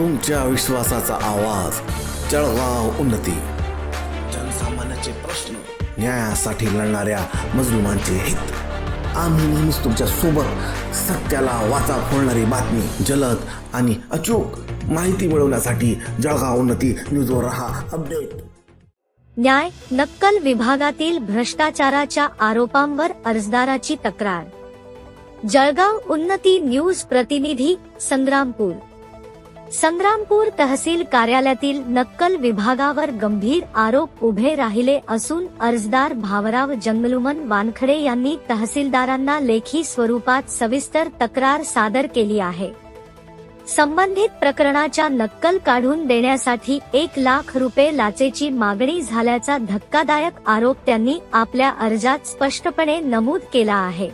तुमच्या विश्वासाचा आवाज जळगाव उन्नती. जनसामान्याचे प्रश्न न्यायासाठी लढणाऱ्या मजलुमांचे हित. आम्ही नेहमीच तुमच्यासोबत सत्याला वाचा फोडणारी बातमी जलद आणि अचूक माहिती मिळवण्यासाठी जळगाव उन्नती न्यूजवर रहा अपडेट. न्याय नक्कल विभागातील भ्रष्टाचाराच्या आरोपांवर अर्जदाराची तक्रार. जळगाव उन्नती न्यूज प्रतिनिधी संग्रामपूर. संग्रामपूर तहसील कार्यालयातील नक्कल विभागावर गंभीर आरोप उभे राहिले असून अर्जदार भावराव जंगलुमन वानखडे यांनी तहसीलदारांना लेखी स्वरूपात सविस्तर तक्रार सादर केली आहे. संबंधित प्रकरणाच्या नक्कल काढून देण्यासाठी एक लाख रुपये लाचेची मागणी झाल्याचा धक्कादायक आरोप त्यांनी आपल्या अर्जात स्पष्टपणे नमूद केला आहे.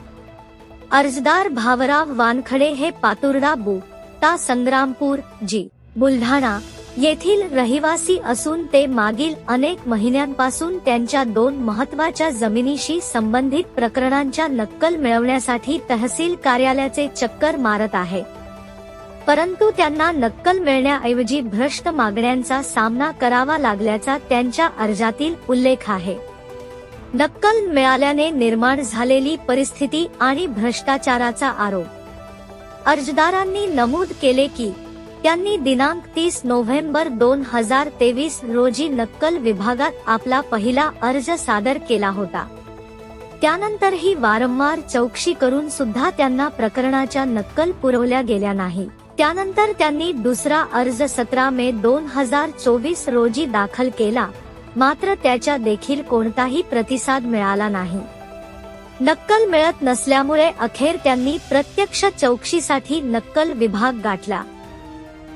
अर्जदार भावराव वानखडे हे पातुर्डा बु. ता संग्रामपूर जी. बुलढाणा येथील रहिवासी असून ते मागील अनेक महिन्यांपासून त्यांच्या दोन महत्त्वाच्या जमिनीशी संबंधित प्रकरणांच्या नक्कल मिळवण्यासाठी तहसील कार्यालयाचे चक्कर मारत आहे. परंतु त्यांना नक्कल मिळण्याऐवजी भ्रष्ट मागण्यांचा सामना करावा लागल्याचा त्यांच्या अर्जातील उल्लेख आहे. नक्कल मिळाल्याने निर्माण झालेली परिस्थिती आणि भ्रष्टाचाराचा आरोप अर्जदारांनी नमूद केले की त्यांनी दिनांक तीस नोव्हेंबर दोन हजार तेवीस रोजी नक्कल विभागात आपला पहिला अर्ज सादर केला होता. त्यानंतरही वारंवार चौकशी करून सुद्धा त्यांना प्रकरणाच्या नक्कल पुरवल्या गेल्या नाही. त्यानंतर त्यांनी दुसरा अर्ज सतरा मे दोन हजार चोवीस रोजी दाखल केला मात्र त्याच्या देखील कोणताही प्रतिसाद मिळाला नाही. नक्कल मिळत नसल्यामुळे अखेर त्यांनी प्रत्यक्ष चौकशीसाठी नक्कल विभाग गाठला.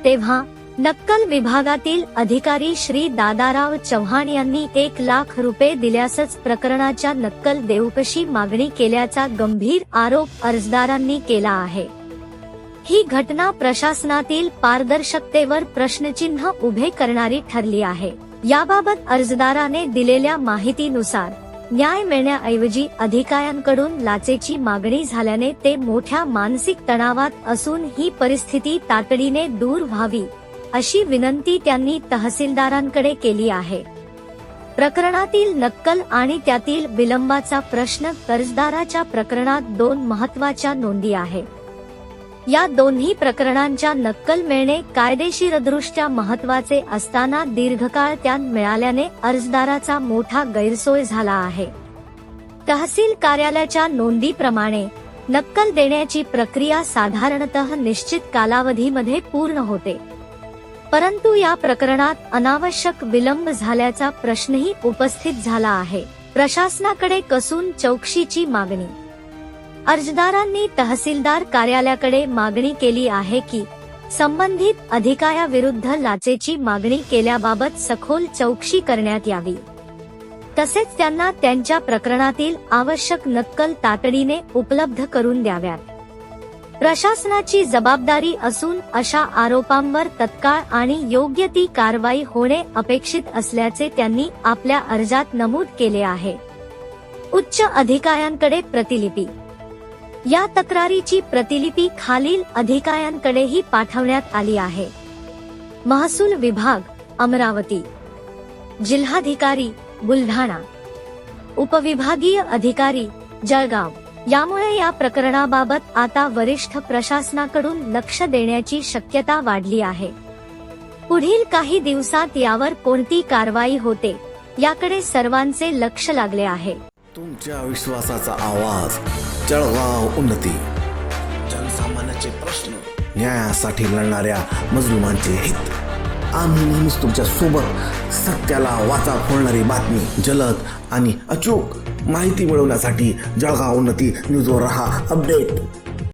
तेव्हा नक्कल विभागातील अधिकारी श्री दादाराव चव्हाण यांनी एक लाख रुपये दिल्यासच प्रकरणाच्या नक्कल देऊकशी मागणी केल्याचा गंभीर आरोप अर्जदारांनी केला आहे. ही घटना प्रशासनातील पारदर्शकतेवर प्रश्नचिन्ह उभे करणारी ठरली आहे. याबाबत अर्जदाराने दिलेल्या माहितीनुसार न्याय मिळण्याऐवजी अधिकाऱ्यांकडून लाचेची मागणी झाल्याने ते मोठ्या मानसिक तणावात असून ही परिस्थिती तातडीने दूर व्हावी अशी विनंती त्यांनी तहसीलदारांकडे केली आहे. प्रकरणातील नक्कल आणि त्यातील विलंबाचा प्रश्न कर्जदाराच्या प्रकरणात दोन महत्त्वाच्या नोंदी आहे या दोन्ही प्रकरणांच्या नक्कल मिळणे कायदेशीरदृष्ट्या महत्त्वाचे असताना दीर्घकाळ त्या मिळाल्याने अर्जदाराचा मोठा गैरसोय झाला आहे. तहसील कार्यालयाच्या नोंदीप्रमाणे नक्कल देण्याची प्रक्रिया साधारणतः निश्चित कालावधीमध्ये पूर्ण होते. परंतु या प्रकरणात अनावश्यक विलंब झाल्याचा प्रश्नही उपस्थित झाला आहे. प्रशासनाकडे कसून चौकशीची मागणी अर्जदारांनी तहसीलदार कार्यालयाकडे मागणी केली आहे की संबंधित अधिकाऱ्याविरुद्ध लाचेची मागणी केल्याबाबत सखोल चौकशी करण्यात यावी. तसेच त्यांना त्यांच्या प्रकरणातील आवश्यक नक्कल तातडीने उपलब्ध करून द्याव्यात. प्रशासनाची जबाबदारी असून अशा आरोपांवर तत्काळ आणि योग्य ती कारवाई होणे अपेक्षित असल्याचे त्यांनी आपल्या अर्जात नमूद केले आहे. उच्च अधिकाऱ्यांकडे प्रतिलिपी या तक्रारीची प्रतिलिपी खालील अधिकाऱ्यांकडेही पाठवण्यात आली आहे. महसूल विभाग अमरावती. जिल्हाधिकारी बुलढाणा. उपविभागीय अधिकारी जळगाव. यामुळे या प्रकरणाबाबत आता वरिष्ठ प्रशासनाकडून लक्ष देण्याची शक्यता वाढली आहे. पुढील काही दिवसात यावर कोणती कारवाई होते याकडे सर्वांचे लक्ष लागले आहे. तुमच्या विश्वासाचा आवाज जळगाव उन्नती. जनसामान्याचे प्रश्न. न्यायासाठी लढणाऱ्या मजलुमांचे हित. आम्ही नेहमीच तुमच्यासोबत सत्याला वाचा फोडणारी बातमी जलद आणि अचूक माहिती मिळवण्यासाठी जळगाव उन्नती न्यूजवर रहा अपडेट.